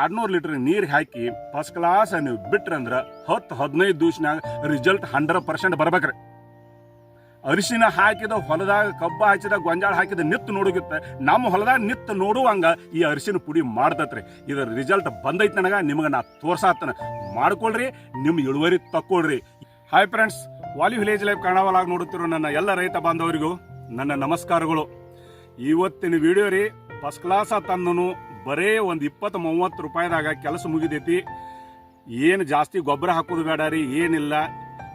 ಎರಡ್ನೂರು ಲೀಟರ್ ನೀರು ಹಾಕಿ first class ನೀವು ಬಿಟ್ರಂದ್ರ ಹತ್ತು ಹದಿನೈದು ದಿವ್ಸನಾಗ ರಿಸಲ್ಟ್ ಹಂಡ್ರೆಡ್ ಪರ್ಸೆಂಟ್ ಬರ್ಬೇಕ್ರಿ. ಅರಿಶಿನ ಹಾಕಿದ ಹೊಲದಾಗ ಕಬ್ಬ ಹಾಕಿದ ಗೊಂಜಾಳ ಹಾಕಿದ ನಿತ್ತು ನೋಡುಗಿತ್ತ, ನಮ್ಮ ಹೊಲದಾಗ ನಿತ್ತು ನೋಡುವಂಗ ಈ ಅರಿಶಿನ ಪುಡಿ ಮಾಡ್ತತ್ರಿ. ಇದರ ರಿಸಲ್ಟ್ ಬಂದೈತೆ ನನಗ, ನಿಮಗೆ ನಾ ತೋರ್ಸಾತನ. ಮಾಡ್ಕೊಳ್ರಿ ನಿಮ್ಮ ಇಳುವರಿ ತಕ್ಕೊಳ್ರಿ. ಹಾಯ್ ಫ್ರೆಂಡ್ಸ್ ವಾಲಿ ವಿಲೇಜ್ ಲೈಫ್ ಕನ್ನಡವಲಾಗಿ ನೋಡುತ್ತಿರೋ ನನ್ನ ಎಲ್ಲ ರೈತ ಬಾಂಧವರಿಗೂ ನನ್ನ ನಮಸ್ಕಾರಗಳು. ಇವತ್ತಿನ ವಿಡಿಯೋ ರೀ ಫಸ್ಟ್ ಕ್ಲಾಸ್ ತಂದನು ಬರೇ ಒಂದು ಇಪ್ಪತ್ತು ಮೂವತ್ತು ರೂಪಾಯಿದಾಗ ಕೆಲಸ ಮುಗಿದೈತಿ. ಏನು ಜಾಸ್ತಿ ಗೊಬ್ಬರ ಹಾಕೋದು ಬೇಡ ರೀ, ಏನಿಲ್ಲ.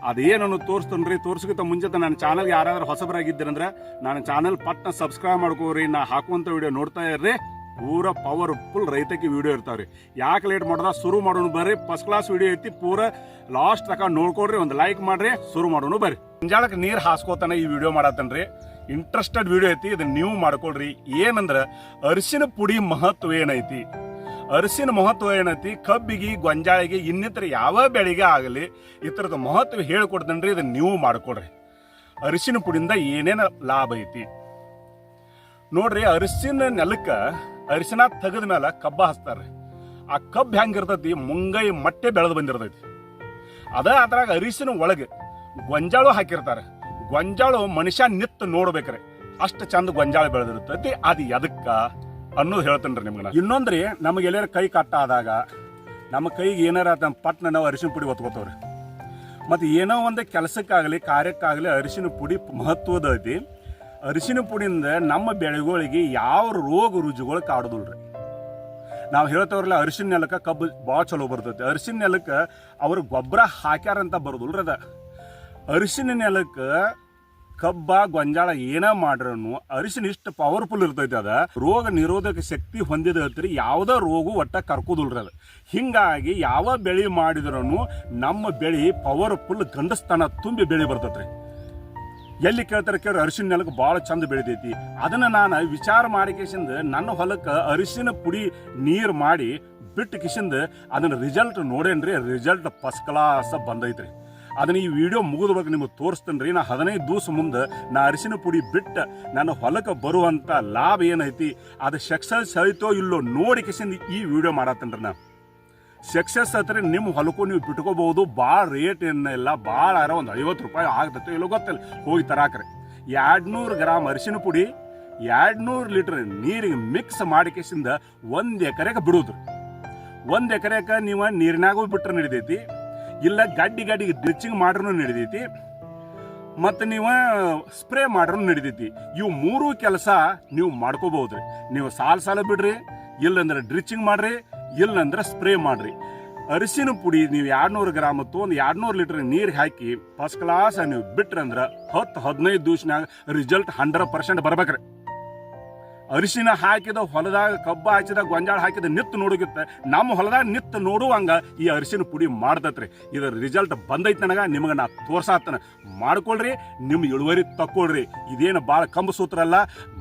ಅದೇನನ್ನು ತೋರಿಸ್ತೇನೆ ರೀ, ತೋರ್ಸಕ್ಕಿಂತ ಮುಂಚೆ ನನ್ನ ಚಾನಲ್ಗೆ ಯಾರಾದ್ರೂ ಹೊಸಬರಾಗಿದ್ದೀರಂದ್ರೆ ನನ್ನ ಚಾನಲ್ ಪಟ್ನ ಸಬ್ಸ್ಕ್ರೈಬ್ ಮಾಡ್ಕೋರಿ, ನಾ ಹಾಕುವಂಥ ವಿಡಿಯೋ ನೋಡ್ತಾ ಇರ್ರಿ. ಪೂರ ಪವರ್ಫುಲ್ ರೈತಕ್ಕೆ ವಿಡಿಯೋ ಇರ್ತಾವ್ರಿ. ಯಾಕೆ ಲೇಟ್ ಮಾಡೋದ? ಶುರು ಮಾಡೋಣ ಬರ್ರಿ. ಫಸ್ಟ್ ಕ್ಲಾಸ್ ವಿಡಿಯೋ ಐತಿ, ಪೂರ ಲಾಸ್ಟ್ ತಕ ನೋಡ್ಕೊಡ್ರಿ, ಒಂದು ಲೈಕ್ ಮಾಡ್ರಿ, ಶುರು ಮಾಡೋಣ ಬರ್ರಿ. ಮುಂಜಾಳಕ್ಕೆ ನೀರು ಹಾಸ್ಕೋತಾನೆ ಈ ವಿಡಿಯೋ ಮಾಡತ್ತನ್ರಿ. ಇಂಟ್ರೆಸ್ಟೆಡ್ ವಿಡಿಯೋ ಐತಿ, ಇದನ್ನ ನೀವು ಮಾಡ್ಕೊಳ್ರಿ. ಏನಂದ್ರೆ, ಅರಿಶಿನ ಪುಡಿ ಮಹತ್ವ ಏನೈತಿ? ಅರಿಶಿನ ಮಹತ್ವ ಏನೈತಿ? ಕಬ್ಬಿಗೆ, ಗೊಂಜಾಳಿಗೆ, ಇನ್ನಿತರ ಯಾವ ಬೆಳೆಗೆ ಆಗಲಿ, ಈ ಥರದ ಮಹತ್ವ ಹೇಳ್ಕೊಡ್ತೇನ್ರಿ, ಇದನ್ನ ನೀವು ಮಾಡ್ಕೊಳ್ರಿ. ಅರಿಶಿನ ಪುಡಿಯಿಂದ ಏನೇನು ಲಾಭ ಐತಿ? ನೋಡ್ರಿ, ಅರಿಶಿನ ನೆಲಕ್ಕ ಅರಿಶಿನ ತೆಗೆದ ಮೇಲೆ ಕಬ್ಬ ಹಚ್ತಾರೆ ಆ ಕಬ್ಬು ಹೆಂಗಿರ್ತೈತಿ? ಮುಂಗೈ ಮಟ್ಟೆ ಬೆಳೆದು ಬಂದಿರ್ತೈತಿ. ಅದ ಅದ್ರಾಗ ಅರಿಶಿನ ಒಳಗೆ ಗೊಂಜಾಳು ಹಾಕಿರ್ತಾರೆ. ಗೊಂಜಾಳು ಮನುಷ್ಯ ನಿತ್ತು ನೋಡ್ಬೇಕ್ರಿ. ಅಷ್ಟು ಚಂದ ಗೊಂಜಾಳ ಬೆಳೆದಿರ್ತೈತಿ, ಅದು ಎದಕ್ಕ ಅನ್ನೋದು ಹೇಳ್ತೇನೆ ನಿಮ್ಗೆ ಇನ್ನೊಂದ್ರಿ, ನಮಗೆ ಎಲ್ಲಾರ ಕೈ ಕಟ್ಟ ಆದಾಗ ನಮ್ಮ ಕೈಗೆ ಏನಾರ ನಮ್ಮ ಪಟ್ನ ನಾವು ಅರಿಶಿನ ಪುಡಿ ಒತ್ಕೋತವ್ರಿ ಮತ್ತು ಏನೋ ಒಂದು ಕೆಲಸಕ್ಕಾಗಲಿ, ಕಾರ್ಯಕ್ಕಾಗಲಿ ಅರಿಶಿನ ಪುಡಿ ಮಹತ್ವದ ಐತಿ. ಅರಿಶಿನ ಪುಡಿಯಿಂದ ನಮ್ಮ ಬೆಳೆಗಳಿಗೆ ಯಾವ ರೋಗ ರುಜುಗಳು ಕಾಡುದಿಲ್ರಿ. ನಾವು ಹೇಳ್ತವ್ರಲ್ಲ, ಅರಿಶಿನ ನೆಲಕ್ಕೆ ಕಬ್ಬು ಭಾಳ ಚಲೋ ಬರ್ತೈತಿ. ಅರಿಶಿನ ನೆಲಕ್ಕೆ ಅವ್ರು ಗೊಬ್ಬರ ಹಾಕ್ಯಾರಂತ ಬರೋದಿಲ್ರಿ ಅದ. ಅರಿಶಿನ ನೆಲಕ್ಕೆ ಕಬ್ಬ, ಗೊಂಜಾಳ ಏನೇ ಮಾಡ್ರೂ ಅರಿಶಿನ ಇಷ್ಟು ಪವರ್ಫುಲ್ ಇರ್ತೈತಿ ಅದ. ರೋಗ ನಿರೋಧಕ ಶಕ್ತಿ ಹೊಂದಿದತ್ರಿ ಯಾವುದೇ ರೋಗ ಒಟ್ಟ ಕರ್ಕೋದಿಲ್ರಿ ಅದು. ಹಿಂಗಾಗಿ ಯಾವ ಬೆಳೆ ಮಾಡಿದ್ರೂ ನಮ್ಮ ಬೆಳೆ ಪವರ್ಫುಲ್ ಗಂಡಸ್ತನ ತುಂಬಿ ಬೆಳೆ ಬರ್ತೈತ್ರಿ. ಎಲ್ಲಿ ಕೇಳ್ತಾರೆ ಕೇಳಿ ಅರಿಶಿನ ನೆಲಕ್ಕೆ ಭಾಳ ಚಂದ ಬೆಳಿತೈತಿ. ಅದನ್ನ ನಾನು ವಿಚಾರ ಮಾಡಿ ಕಿಶಿಂದ ನನ್ನ ಹೊಲಕ್ಕೆ ಅರಿಶಿನ ಪುಡಿ ನೀರು ಮಾಡಿ ಬಿಟ್ಟು ಕಿಸಿಂದ ಅದನ್ನ ರಿಸಲ್ಟ್ ನೋಡೇನ್ರಿ ರಿಸಲ್ಟ್ ಫಸ್ಟ್ ಕ್ಲಾಸ್ ಬಂದೈತ್ರಿ. ಅದನ್ನ ಈ ವಿಡಿಯೋ ಮುಗಿದೊಳಗೆ ನಿಮಗೆ ತೋರಿಸ್ತೇನೆ ರೀ. ನಾ ಹದಿನೈದು ದಿವಸ ಮುಂದೆ ನಾ ಅರಿಶಿನ ಪುಡಿ ಬಿಟ್ಟು ನನ್ನ ಹೊಲಕ್ಕೆ ಬರುವಂಥ ಲಾಭ ಏನೈತಿ, ಅದು ಸಕ್ಸಸ್ ಐತೋ ಇಲ್ಲೋ ನೋಡಿ ಕಿಶಿಂದ ಈ ವಿಡಿಯೋ ಮಾಡತ್ತೇನ್ರಿ ನಾ. ಸಕ್ಸಸ್ ಹತ್ರ ನಿಮ್ಮ ಹೊಲಕ್ಕೂ ನೀವು ಬಿಟ್ಕೋಬಹುದು ಭಾಳ ರೇಟ್ ಏನಿಲ್ಲ ಭಾಳ ಅರ ಒಂದು ಐವತ್ತು ರೂಪಾಯಿ ಆಗ್ತೈತೆ ಇಲ್ಲೋ ಗೊತ್ತಿಲ್ಲ. ಹೋಗಿ ತರಾಕ್ರೆ. ಎರಡ್ನೂರು ಗ್ರಾಮ್ ಅರಿಶಿನ ಪುಡಿ, ಎರಡ್ನೂರು ಲೀಟರ್ ನೀರಿಗೆ ಮಿಕ್ಸ್ ಮಾಡಿ ಕೇಸಿಂದ ಒಂದು ಎಕರೆಗೆ ಬಿಡೋದು. ಒಂದು ಎಕರೆಗೆ ನೀವು ನೀರಿನಾಗೂ ಬಿಟ್ಟರೆ ನಡಿತೈತಿ ಇಲ್ಲ ಗಡ್ಡಿ ಗಡ್ಡಿಗೆ ಡ್ರಿಚಿಂಗ್ ಮಾಡ್ರೂ ನಡಿತೈತಿ ಮತ್ತು ನೀವು ಸ್ಪ್ರೇ ಮಾಡ್ರೂ ನಡಿತೈತಿ ಇವು ಮೂರು ಕೆಲಸ ನೀವು ಮಾಡ್ಕೋಬಹುದ್ರಿ. ನೀವು ಸಾಲ ಸಾಲ ಬಿಡ್ರಿ, ಇಲ್ಲಂದ್ರೆ ಡ್ರಿಚಿಂಗ್ ಮಾಡ್ರಿ, ಇಲ್ಲಂದ್ರೆ ಸ್ಪ್ರೇ ಮಾಡ್ರಿ. ಅರಿಶಿನ ಪುಡಿ ನೀವು ಎರಡ್ನೂರು ಗ್ರಾಮ್ ಒಂದು ಎರಡ್ನೂರು ಲೀಟರ್ ನೀರು ಹಾಕಿ ಫಸ್ಟ್ ಕ್ಲಾಸ್ ನೀವು ಬಿಟ್ರಂದ್ರೆ ಹತ್ತು ಹದಿನೈದು ದಿವ್ಸನಾಗ ರಿಸಲ್ಟ್ ಹಂಡ್ರೆಡ್ ಪರ್ಸೆಂಟ್ ಬರ್ಬೇಕ್ರಿ. ಅರಿಶಿನ ಹಾಕಿದ ಹೊಲದಾಗ, ಕಬ್ಬು ಹಾಕಿದ ಗೊಂಜಾಳ ಹಾಕಿದ ನಿತ್ ನೋಡುಗಿತ್ತ. ನಮ್ಮ ಹೊಲದಾಗ ನಿತ್ ನೋಡುವಂಗ ಈ ಅರಿಶಿನ ಪುಡಿ ಮಾಡ್ತತ್ರಿ. ಇದರ ರಿಸಲ್ಟ್ ಬಂದೈತಿ ನನಗ, ನಿಮಗೆ ನಾ ತೋರ್ಸಾತನ. ಮಾಡ್ಕೊಳ್ರಿ ನಿಮ್ಮ ಇಳುವರಿ ತಕ್ಕೊಳ್ರಿ. ಇದೇನು ಭಾಳ ಕಂಬ ಸೂತ್ರ ಅಲ್ಲ,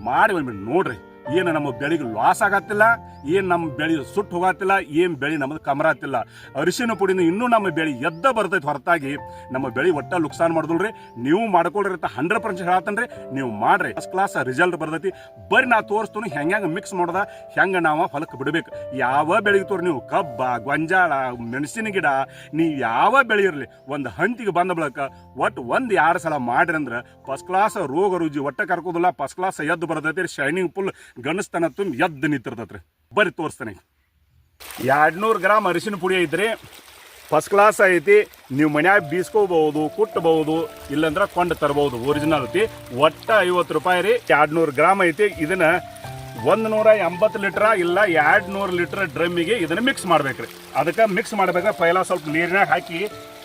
ಮಾಡಿ ನೋಡ್ರಿ. ಏನು ನಮ್ಮ ಬೆಳೆಗೆ ಲಾಸ್ ಆಗತ್ತಿಲ್ಲ, ಏನು ನಮ್ಮ ಬೆಳೆ ಸುಟ್ಟು ಹೋಗತ್ತಿಲ್ಲ, ಏನು ಬೆಳೆ ನಮ್ದು ಕಮರಾತಿಲ್ಲ ಅರಿಶಿನ ಪುಡಿನ ಇನ್ನೂ ನಮ್ಮ ಬೆಳೆ ಎದ್ದ ಬರ್ತೈತೆ ಹೊರತಾಗಿ. ನಮ್ಮ ಬೆಳೆ ಒಟ್ಟ ಲುಕ್ಸಾನ್ ಮಾಡಿದ್ರಿ ನೀವು ಮಾಡ್ಕೊಳ್ರಿ ಹಂಡ್ರೆಡ್ ಪರ್ಸೆಂಟ್ ಹೇಳ್ತಾನೆ ನೀವು ಮಾಡ್ರಿ. ಫಸ್ಟ್ ಕ್ಲಾಸ್ ರಿಸಲ್ಟ್ ಬರ್ತೈತಿ. ಬರೀ ನಾ ತೋರಿಸ್ತೀನಿ ಹೆಂಗೆ ಹೆಂಗೆ ಮಿಕ್ಸ್ ಮಾಡೋದ, ಹೆಂಗೆ ನಾವು ಹೊಲಕ್ಕೆ ಬಿಡ್ಬೇಕು. ಯಾವ ಬೆಳೆಗೆ ತೋರಿ ನೀವು? ಕಬ್ಬ, ಗೊಂಜಾಳ, ಮೆಣಸಿನ ಗಿಡ, ನೀವು ಯಾವ ಬೆಳೆ ಇರಲಿ? ಒಂದು ಹಂತಿಗೆ ಬಂದ ಬಳಕ ಒಟ್ಟು ಒಂದು ಎರಡು ಸಲ ಮಾಡ್ರಿ ಅಂದ್ರೆ ಫಸ್ಟ್ ಕ್ಲಾಸ್ ರೋಗ ರುಜಿ ಒಟ್ಟ ಕರ್ಕೋದಿಲ್ಲ. ಫಸ್ಟ್ ಕ್ಲಾಸ್ ಎದ್ದು ಬರ್ತೈತಿ ಶೈನಿಂಗ್ ಫುಲ್ ಗಣಸ್ತನ ತುಂಬ ಎದ್ದು ನಿಂತಿರ್ತತ್ರಿ ಬರ್ರಿ ತೋರಿಸ್ತಾನೆ. ಎರಡ್ನೂರು ಗ್ರಾಮ್ ಅರಿಶಿನ ಪುಡಿ ಐತ್ರಿ. ಫಸ್ಟ್ ಕ್ಲಾಸ್ ಐತಿ. ನೀವು ಮನ್ಯಾಗ ಬೀಸ್ಕೋಬಹುದು ಕುಟ್ಟಬಹುದು ಇಲ್ಲಂದ್ರೆ ಕೊಂಡು ತರಬಹುದು. ಒರಿಜಿನಲ್ ಐತಿ. ಒಟ್ಟ ಐವತ್ತು ರೂಪಾಯಿ ರೀ. ಎರಡ್ನೂರು ಗ್ರಾಮ್ ಐತಿ. ಇದನ್ನ ಒಂದು ನೂರ ಎಂಬತ್ತು ಲೀಟ್ರ ಇಲ್ಲ ಎರಡು ನೂರು ಲೀಟ್ರ್ ಡ್ರಮ್ಮಿಗೆ ಇದನ್ನ ಮಿಕ್ಸ್ ಮಾಡ್ಬೇಕ್ರಿ. ಅದಕ್ಕೆ ಮಿಕ್ಸ್ ಮಾಡ್ಬೇಕು ಪೈಲ ಸ್ವಲ್ಪ ನೀರಿನಾಗ ಹಾಕಿ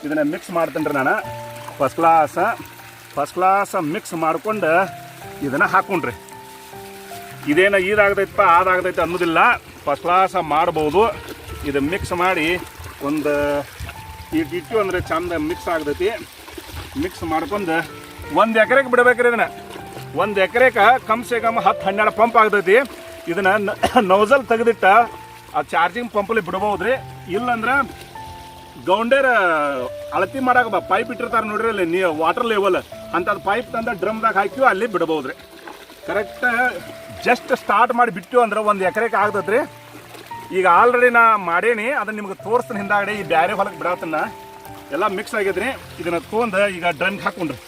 ಇದನ್ನ ಮಿಕ್ಸ್ ಮಾಡ್ತೇನೆ ನಾನು. First class first class mix ಮಾಡ್ಕೊಂಡು ಇದನ್ನ ಹಾಕೊಂಡ್ರಿ. ಇದೇನ ಇದಾಗ್ತೈತಪ್ಪ ಅದಾಗ್ತೈತೆ ಅನ್ನೋದಿಲ್ಲ. ಫಸ್ಟ್ ಕ್ಲಾಸ ಮಾಡ್ಬೋದು. ಇದು ಮಿಕ್ಸ್ ಮಾಡಿ ಒಂದು ಈಗ ಇಟ್ಟು ಅಂದರೆ ಚಂದ ಮಿಕ್ಸ್ ಆಗ್ತೈತಿ. ಮಿಕ್ಸ್ ಮಾಡ್ಕೊಂಡು ಒಂದು ಎಕರೆಗೆ ಬಿಡಬೇಕ್ರಿ ಇದನ್ನು. ಒಂದು ಎಕರೆಗೆ ಕಮ್ ಸೆ ಕಮ್ ಹತ್ತು ಹನ್ನೆರಡು ಪಂಪ್ ಆಗ್ತೈತಿ. ಇದನ್ನು ನೌಸಲ್ ತೆಗೆದಿಟ್ಟ ಆ ಚಾರ್ಜಿಂಗ್ ಪಂಪಲ್ಲಿ ಬಿಡ್ಬೋದು ರೀ ಇಲ್ಲಂದ್ರೆ ಗೌಂಡೇರ ಅಳತಿ ಮಾಡಾಕ ಪೈಪ್ ಇಟ್ಟಿರ್ತಾರೆ ನೋಡ್ರಿ ಅಲ್ಲಿ, ನೀ ವಾಟರ್ ಲೆವೆಲ್ ಅಂಥದ್ದು ಪೈಪ್ ತಂದ ಡ್ರಮ್ದಾಗ ಹಾಕಿ ಅಲ್ಲಿ ಬಿಡ್ಬೋದು ರೀ ಕರೆಕ್ಟ್ ಜಸ್ಟ್ ಸ್ಟಾರ್ಟ್ ಮಾಡಿ ಬಿಟ್ಟು ಅಂದ್ರೆ ಒಂದು ಎಕರೆಗೆ ಆಗ್ತದ್ರಿ. ಈಗ ಆಲ್ರೆಡಿ ನಾ ಮಾಡೇನಿ, ಅದನ್ನ ನಿಮ್ಗೆ ತೋರಿಸ್ತೀನಿ ಹಿಂದಾಗಡೆ ಈ ಬ್ಯಾರೆ ಹೊಲಕ್ಕೆ ಬಿಡತ್ತನ್ನ ಎಲ್ಲ ಮಿಕ್ಸ್ ಆಗಿದ್ರಿ. ಇದನ್ನ ತೊಗೊಂಡು ಈಗ ಡ್ರನ್ ಹಾಕೊಂಡ್ರಿ.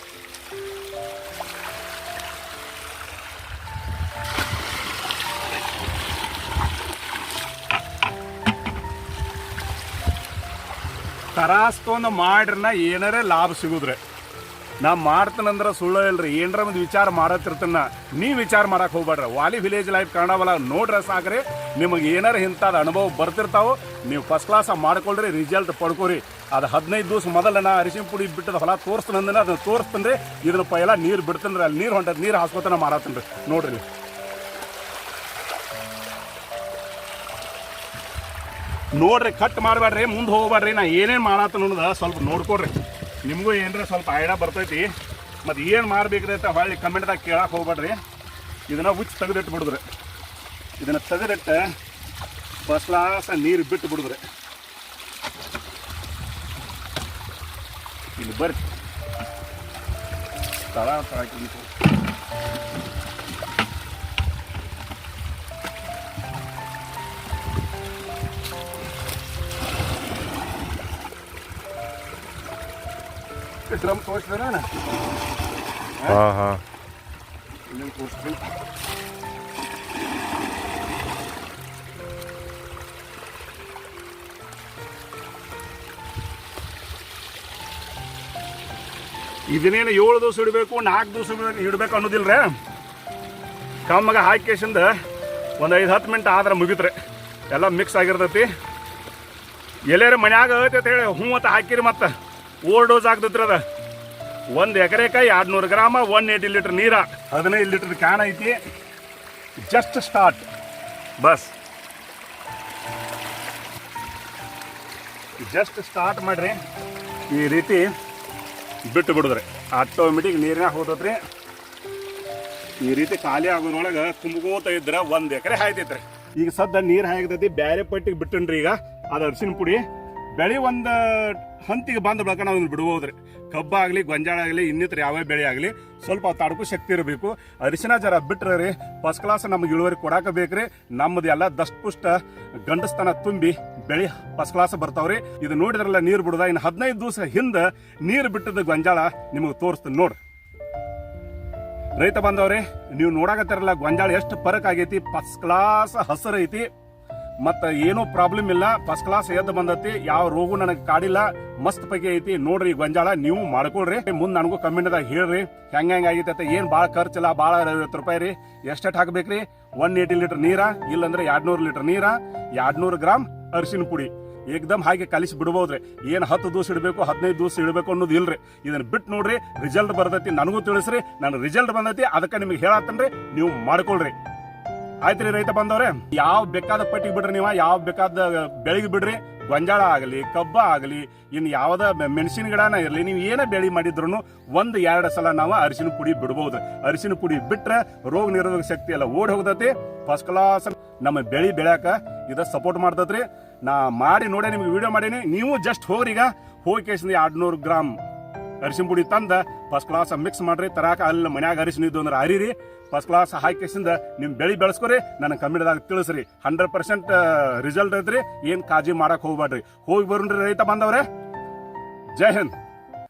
ತರಾಸ್ಕೊಂಡು ಮಾಡ್ರನ್ನ ಏನಾರೇ ಲಾಭ ಸಿಗುದ್ರಿ. ನಾ ಮಾಡ್ತಾನಂದ್ರ ಸುಳ್ಳು ಇಲ್ರಿ ಏನರ ಒಂದು ವಿಚಾರ ಮಾಡತ್ತಿರ್ತನ ನೀವು ವಿಚಾರ ಮಾಡಕ್ ಹೋಗ್ಬೇಡ್ರಿ. ವಾಲಿ ವಿಲೇಜ್ ಲೈಫ್ ಕನ್ನಡವಲ್ಲ ನೋಡ್ರ ಸಾಕ್ರಿ. ನಿಮಗೆ ಏನಾರ ಇಂಥದ್ದು ಅನುಭವ ಬರ್ತಿರ್ತಾವ, ನೀವು ಫಸ್ಟ್ ಕ್ಲಾಸ್ ಮಾಡ್ಕೊಳ್ರಿ ರಿಸಲ್ಟ್ ಪಡ್ಕೊರಿ. ಅದು ಹದಿನೈದು ದಿವಸ ಮೊದಲ ನಾ ಅರಿಶಿನ ಪುಡಿ ಬಿಟ್ಟದ ಹೊಲ ತೋರಿಸ್ತಾನಂದ್ರೆ ಅದನ್ನ ತೋರಿಸ್ತಾನ್ರಿ ಇದ್ರ ಪೈಲ ನೀರು ಬಿಡ್ತಂದ್ರೆ ಅಲ್ಲಿ ನೀರು ಹೊಂಟದ, ನೀರು ಹಾಸ್ಕೋತನ ಮಾಡತ್ತನ್ರಿ ನೋಡ್ರಿ. ನೋಡ್ರಿ ಕಟ್ ಮಾಡಬೇಡ್ರಿ ಮುಂದೆ ಹೋಗ್ಬೇಡ್ರಿ ನಾ ಏನೇನು ಮಾಡತ್ತ ಸ್ವಲ್ಪ ನೋಡ್ಕೊಡ್ರಿ ನಿಮಗೂ ಏನರ ಸ್ವಲ್ಪ ಐಡಿಯಾ ಬರ್ತೈತಿ. ಮತ್ತು ಏನು ಮಾಡ್ಬೇಕ್ರಿ ಅಂತ ಹೊಳ್ಳಿ ಕಮೆಂಟ್ದಾಗ ಕೇಳಕ್ಕೆ ಹೋಗ್ಬೇಡ್ರಿ. ಇದನ್ನು ಹುಚ್ಚು ತೆಗೆದಿಟ್ಟು ಬಿಡಿದ್ರೆ ಇದನ್ನು ತೆಗೆದಿಟ್ಟು ಬಸ್ಲಾಸ ನೀರು ಬಿಟ್ಟು ಬಿಡಿದ್ರೆ ಇಲ್ಲಿ ಬರ್ರಿ. ತಳ ತಳಕ್ಕೆ ನಿಂತು. ಡ್ರಮ್ ತೋರಿಸಿದ್ರೆ ಹಾ ಹಾ ಇನ್ನೇನು ತೋರಿಸ್ತೀನಿ ಇದನ್ನೇನು ಏಳು ದಿವಸ ಇಡಬೇಕು ನಾಲ್ಕು ದಿವಸ ಇಡಬೇಕು ಅನ್ನೋದಿಲ್ರಿ? ಕಮ್ಮಗೆ ಹಾಕಿ ಕೇಸಿಂದ ಒಂದು ಐದು ಹತ್ತು ಮಿನಿಟ್ ಆದ್ರೆ ಮುಗಿತ್ರಿ. ಎಲ್ಲ ಮಿಕ್ಸ್ ಆಗಿರ್ತೈತಿ. ಎಲ್ಲರೂ ಮನ್ಯಾಗ ಐತೆ ಅಂತ ಹೇಳಿ ಹ್ಞೂ ಅಂತ ಹಾಕಿರಿ ಮತ್ತೆ. ಓವರ್ ಡೋಸ್ ಆಗ್ತೈತ್ರಿ ಅದ. ಒಂದು ಎಕರೆಕ ಎರಡು ನೂರು ಗ್ರಾಮ ಒನ್ ಏಯ್ಟಿ ಲೀಟ್ರ್ ನೀರ. ಹದಿನೈದು ಲೀಟ್ರ್ ಕ್ಯಾನ್ ಐತಿ. ಜಸ್ಟ್ ಸ್ಟಾರ್ಟ್ ಬಸ್. ಜಸ್ಟ್ ಸ್ಟಾರ್ಟ್ ಮಾಡ್ರಿ. ಈ ರೀತಿ ಬಿಟ್ಟು ಬಿಡುದ್ರಿ. ಆಟೋಮೆಟಿಕ್ ನೀರಿನ ಹೋದ್ರಿ ಈ ರೀತಿ ಖಾಲಿ ಆಗೋದ್ರೊಳಗೆ ಕುಂಬ್ಕೋತ ಇದ್ರೆ ಒಂದು ಎಕರೆ ಹಾಯ್ತೈತ್ರಿ. ಈಗ ಸದ್ದ ನೀರು ಹಾಯ್ತೈತಿ, ಬ್ಯಾರೆ ಪಟ್ಟಿಗೆ ಬಿಟ್ಟನ್ರಿ ಈಗ. ಅದು ಅರಿಶಿನ ಪುಡಿ ಬೆಳೆ ಒಂದು ಹಂತಿಗೆ ಬಂದ ಬಳಕ ನಾವು ಬಿಡ್ಬೋದ್ರಿ ಕಬ್ಬ ಆಗಲಿ, ಗೊಂಜಾಳ ಆಗಲಿ, ಇನ್ನಿತರ ಯಾವ ಬೆಳೆ ಆಗಲಿ ಸ್ವಲ್ಪ ತಾಡಕು ಶಕ್ತಿ ಇರಬೇಕು. ಅರಿಶಿನ ಜರ ಬಿಟ್ರೆ ರೀ ಫಸ್ಟ್ ಕ್ಲಾಸ್ ನಮ್ಗೆ ಇಳುವರಿ ಕೊಡಾಕ ಬೇಕ್ರಿ. ನಮ್ಮದು ಎಲ್ಲ ದಷ್ಟಪುಷ್ಟ ಗಂಡಸ್ತನ ತುಂಬಿ ಬೆಳೆ ಫಸ್ಟ್ ಕ್ಲಾಸ್ ಬರ್ತಾವ್ರಿ ಇದು ನೋಡಿದ್ರಲ್ಲ ನೀರು ಬಿಡುದ? ಇನ್ನು ಹದಿನೈದು ದಿವಸ ಹಿಂದೆ ನೀರು ಬಿಟ್ಟದ ಗೊಂಜಾಳ ನಿಮಗೆ ತೋರಿಸ್ತೀನಿ ನೋಡ್ರಿ. ರೈತ ಬಂದವ್ರೆ, ನೀವು ನೋಡಾಕತ್ತಿರಲ್ಲ ಗೊಂಜಾಳ ಎಷ್ಟು ಫರಕ್ ಆಗೈತಿ? ಫಸ್ಟ್ ಕ್ಲಾಸ್ ಹಸರು ಐತಿ. ಮತ್ತ ಏನೂ ಪ್ರಾಬ್ಲಮ್ ಇಲ್ಲ. ಫಸ್ಟ್ ಕ್ಲಾಸ್ ಎದ್ದು ಬಂದತಿ. ಯಾವ ರೋಗು ನನಗೆ ಕಾಡಿಲ್ಲ. ಮಸ್ತ್ ಪೈಕಿ ಐತಿ. ನೋಡ್ರಿ ಗೊಂಜಾಳ, ನೀವು ಮಾಡ್ಕೊಳ್ರಿ. ಮುಂದೆ ನನಗೂ ಕಮೆಂಟ್ದಾಗ ಹೇಳ್ರಿ. ಹೆಂಗ ಹೆಂಗ ಆಗೈತೆ ಏನು ಭಾಳ ಖರ್ಚಿಲ್ಲ ಭಾಳ ಐವತ್ತು ರೂಪಾಯಿ ರೀ. ಎಷ್ಟೆಷ್ಟು ಹಾಕ್ಬೇಕ್ರಿ? ಒನ್ ಏಯ್ಟಿ ಲೀಟರ್ ನೀರ, ಇಲ್ಲಂದ್ರೆ ಎರಡ್ನೂರು ಲೀಟರ್ ನೀರ, ಎರಡ್ನೂರು ಗ್ರಾಮ್ ಅರಿಶಿನ ಪುಡಿ. ಏಕ್ದಮ್ ಹಾಗೆ ಕಲಿಸಿ ಬಿಡ್ಬೋದ್ರಿ. ಏನ್ ಹತ್ತು ದಿವಸ ಇಡಬೇಕು, ಹದಿನೈದು ದಿವಸ ಇಡಬೇಕು ಅನ್ನೋದು ಇಲ್ರಿ. ಇದನ್ನ ಬಿಟ್ಟು ನೋಡ್ರಿ ರಿಸಲ್ಟ್ ಬರ್ತೈತಿ. ನನಗೂ ತಿಳಿಸ್ರಿ. ನನ್ನ ರಿಸಲ್ಟ್ ಬಂದೈತಿ. ಅದಕ್ಕೆ ನಿಮ್ಗೆ ಹೇಳತ್ತನ್ರಿ. ನೀವು ಮಾಡ್ಕೊಳ್ರಿ. ಆಯ್ತ್ರಿ ರೈತ ಬಂದವ್ರೆ. ಯಾವ ಬೇಕಾದ ಪಟ್ಟಿಗೆ ಬಿಡ್ರಿ ನೀವು, ಯಾವ ಬೇಕಾದ ಬೆಳಿಗ್ಗೆ ಬಿಡ್ರಿ. ಗೊಂಜಾಳ ಆಗಲಿ, ಕಬ್ಬ ಆಗಲಿ, ಇನ್ ಯಾವ್ದ ಮೆಣಸಿನ ಗಿಡನ ಇರಲಿ, ನೀವು ಏನೇ ಬೆಳಿ ಮಾಡಿದ್ರು ಒಂದು ಎರಡು ಸಲ ನಾವು ಅರಿಶಿನ ಪುಡಿ ಬಿಡ್ಬೋದು ಅರಿಶಿನ ಪುಡಿ ಬಿಟ್ರೆ ರೋಗ ನಿರೋಧಕ ಶಕ್ತಿ ಎಲ್ಲ ಓಡಿ ಹೋಗ್ತೈತಿ. ಫಸ್ಟ್ ಕ್ಲಾಸ್ ನಮ್ಮ ಬೆಳಿ ಬೆಳ್ಯಾಕ ಇದ ಸಪೋರ್ಟ್ ಮಾಡ್ತೈತ್ರಿ. ನಾ ಮಾಡಿ ನೋಡಿ ನಿಮ್ಗೆ ವಿಡಿಯೋ ಮಾಡೀನಿ. ನೀವು ಜಸ್ಟ್ ಹೋಗ್ರಿ ಈಗ. ಹೋಗಿ ಕೇಸಿಂದ ಎರಡ್ನೂರು ಗ್ರಾಮ್ ಅರಿಶಿನ ಪುಡಿ ತಂದ ಫಸ್ಟ್ ಕ್ಲಾಸ್ ಮಿಕ್ಸ್ ಮಾಡ್ರಿ. ತರಾಕ ಅಲ್ಲಿ ಮನ್ಯಾಗ ಅರಿಶಿನ ಇದ್ದು ಅಂದ್ರೆ ಅರಿರಿ. ಫಸ್ಟ್ ಕ್ಲಾಸ್ ಹಾಕಿಸಿಂದ ನಿಮ್ಮ ಬೆಳಿ ಬೆಳೆಸ್ಕೊರಿ, ನನಗೆ ಕಮ್ಮಿಡ್ದಾಗ ತಿಳಿಸ್ರಿ. ಹಂಡ್ರೆಡ್ ಪರ್ಸೆಂಟ್ ರಿಸಲ್ಟ್ ಐತ್ರಿ. ಏನು ಕಾಳಜಿ ಮಾಡಕ್ ಹೋಗ್ಬೇಡ್ರಿ ಹೋಗಿ ಬರೋಣ್ರಿ ರೈತ ಬಂದವ್ರೆ ಜೈ ಹಿಂದ್.